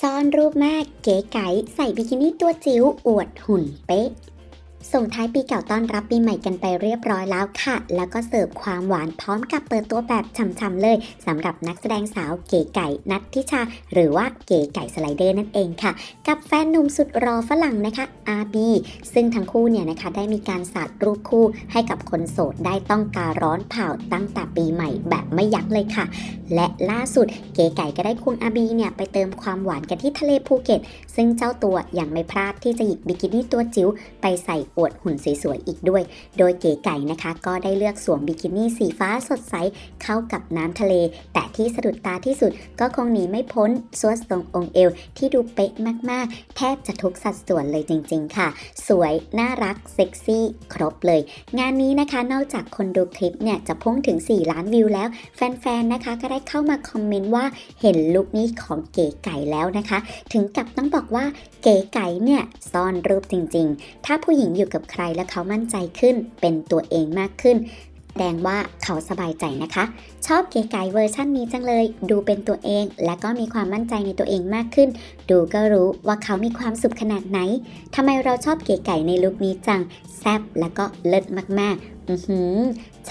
ซ่อนรูปแม่เก๋ไก๋ใส่บิกินี่ตัวจิ๋วอวดหุ่นเป๊ะ ส่งท้ายปีเก่าต้อนรับปีใหม่กันไปเรียบร้อยแล้วค่ะ แล้วก็เสิร์ฟความหวานพร้อมกับเปิดตัวแบบช่ำๆเลยสำหรับนักแสดงสาวเก๋ไก่นัททิชา หรือว่าเก๋ไก่สไลเดอร์นั่นเองค่ะ กับแฟนหนุ่มสุดรอฝรั่งนะคะอาบีซึ่งทั้งคู่เนี่ยนะคะได้มีการสาดรูปคู่ให้กับคนโสดได้ต้องการร้อนเผาตั้งแต่ปีใหม่แบบไม่ยั้งเลยค่ะ และล่าสุดเก๋ไก่ก็ได้ควงอาบีเนี่ยไปเติมความหวานกันที่ทะเลภูเก็ต ซึ่งเจ้าตัวยังไม่พลาดที่จะหยิบบิกินี่ตัวจิ๋วไปใส่อวดหุ่นสวยๆอีกด้วย โดยเก๋ไก่นะคะ ก็ได้เลือกสวมบิกินี่สีฟ้าสดใสเข้ากับน้ำทะเล แต่ที่สะดุดตาที่สุดก็คงหนีไม่พ้นสวดทรงองค์เอวที่ดูเป๊ะมากๆ แทบจะทุกสัดส่วนเลยจริง ๆ ค่ะ สวย น่ารัก เซ็กซี่ ครบเลย งานนี้นะคะนอกจากคนดูคลิปเนี่ยจะพุ่งถึง 4 ล้านวิวแล้ว แฟนๆนะคะก็ได้เข้ามาคอมเมนต์ว่าเห็นลุคนี้ของเก๋ไก่แล้วนะคะ ถึงกับต้องบอกว่าเก๋ไก่เนี่ยซ่อนรูปจริง ๆ ถ้าผู้หญิงอยู่กับใครและเขามั่นใจขึ้น เป็นตัวเองมากขึ้น ดงว่าเขาสบายใจนะคะ ชอบเก๋ไก่เวอร์ชั่นนี้จังเลย ดูเป็นตัวเอง และก็มีความมั่นใจในตัวเองมากขึ้น ดูก็รู้ว่าเขามีความสุขขนาดไหนทำไมเราชอบเก๋ไก่ในลุคนี้จัง แซบแล้วก็เลิศมากๆอือหือ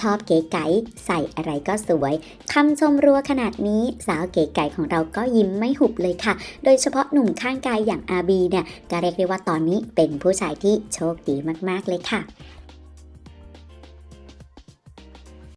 ชอบเก๋ไก๋ใส่อะไรก็สวยคำชมรัวขนาดนี้สาวเก๋ไก่ของเราก็ยิ้มไม่หุบเลยค่ะ โดยเฉพาะหนุ่มข้างกายอย่างอาบีเนี่ยก็เรียกได้ว่าตอนนี้เป็นผู้ชายที่โชคดีมากๆเลยค่ะ